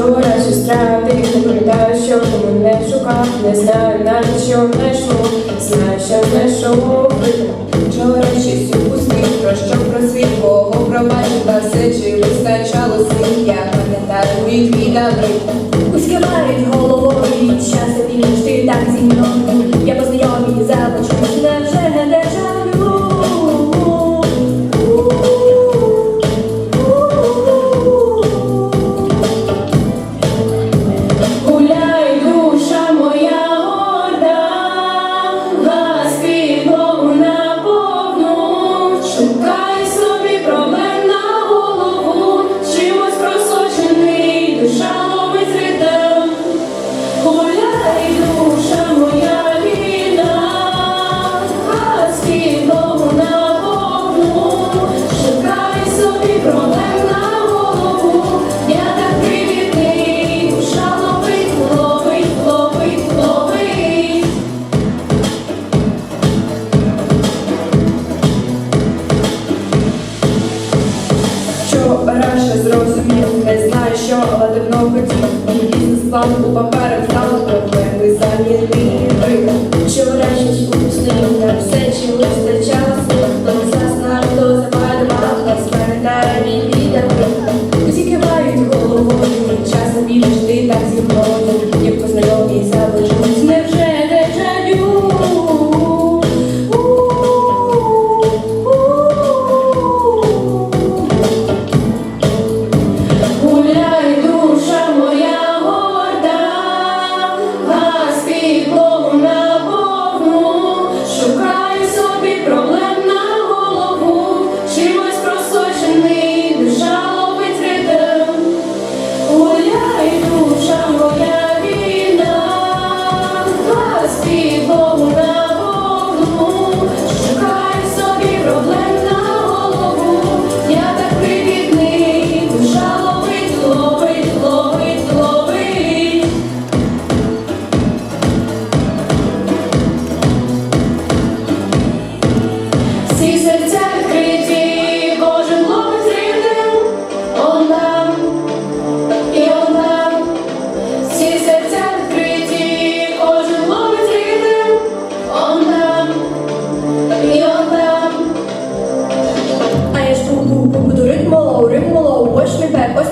вчора ще стратих, не пам'ятаю, що ти мене шукав, не знаю навіть що знайшов, знаю, що знайшов. Вчора щось упустив, про що просив, кого пробачив, та все чи вистачало сил, я пам'ятаю від віддали. Ускивають головою, від часу більш ти так зі мною. банку папером стало проблеми замінити.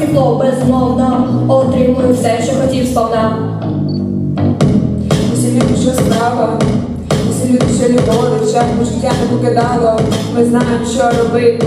тепло безмовно, отримую все, що хотів сповна. Усі люди, що справа, усі люди, що любові, чергу життя не покидало, ми знаємо, що робити.